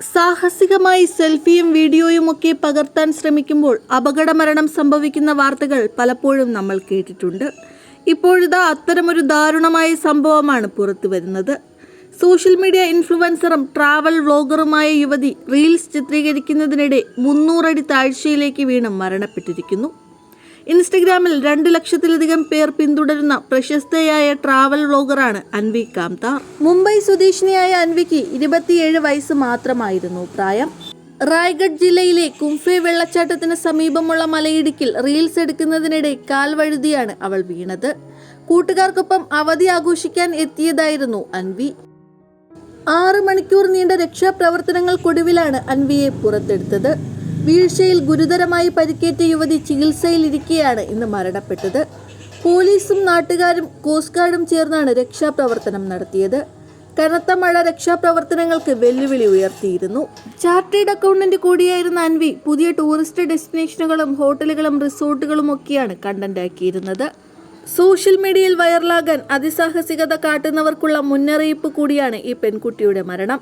സാഹസികമായി സെൽഫിയും വീഡിയോയും ഒക്കെ പകർത്താൻ ശ്രമിക്കുമ്പോൾ അപകടമരണം സംഭവിക്കുന്ന വാർത്തകൾ പലപ്പോഴും നമ്മൾ കേട്ടിട്ടുണ്ട്. ഇപ്പോഴിതാ അത്തരമൊരു ദാരുണമായ സംഭവമാണ് പുറത്തു വരുന്നത്. സോഷ്യൽ മീഡിയ ഇൻഫ്ലുവൻസറും ട്രാവൽ വ്ളോഗറുമായ യുവതി റീൽസ് ചിത്രീകരിക്കുന്നതിനിടെ മുന്നൂറടി താഴ്ചയിലേക്ക് വീണ് മരണപ്പെട്ടിരിക്കുന്നു. ഇൻസ്റ്റഗ്രാമിൽ രണ്ട് ലക്ഷത്തിലധികം പേർ പിന്തുടരുന്ന പ്രശസ്തയായ ട്രാവൽ വ്ളോഗറാണ് അൻവി കാംതാർ മുംബൈ സ്വദേശിനിയായ അൻവിക്ക് ഇരുപത്തിയേഴ് വയസ്സ് മാത്രമായിരുന്നു പ്രായം. റായ്ഗഡ് ജില്ലയിലെ കുംഫെ വെള്ളച്ചാട്ടത്തിന് സമീപമുള്ള മലയിടുക്കിൽ റീൽസ് എടുക്കുന്നതിനിടെ കാൽ വഴുതിയാണ് അവൾ വീണത്. കൂട്ടുകാർക്കൊപ്പം അവധി ആഘോഷിക്കാൻ എത്തിയതായിരുന്നു അൻവി. ആറ് മണിക്കൂർ നീണ്ട രക്ഷാപ്രവർത്തനങ്ങൾക്കൊടുവിലാണ് അൻവിയെ പുറത്തെടുത്തത്. വീഴ്ചയിൽ ഗുരുതരമായി പരിക്കേറ്റ യുവതി ചികിത്സയിലിരിക്കെയാണ് ഇന്ന് മരണപ്പെട്ടത്. പോലീസും നാട്ടുകാരും കോസ്റ്റ് ഗാർഡും ചേർന്നാണ് രക്ഷാപ്രവർത്തനം നടത്തിയത്. കനത്ത മഴ രക്ഷാപ്രവർത്തനങ്ങൾക്ക് വെല്ലുവിളി ഉയർത്തിയിരുന്നു. ചാർട്ടേഡ് അക്കൗണ്ടന്റ് കൂടിയായിരുന്ന അൻവി പുതിയ ടൂറിസ്റ്റ് ഡെസ്റ്റിനേഷനുകളും ഹോട്ടലുകളും റിസോർട്ടുകളും ഒക്കെയാണ് കണ്ടന്റാക്കിയിരുന്നത് സോഷ്യൽ മീഡിയയിൽ വൈറലാകാൻ അതിസാഹസികത കാട്ടുന്നവർക്കുള്ള മുന്നറിയിപ്പ് കൂടിയാണ് ഈ പെൺകുട്ടിയുടെ മരണം.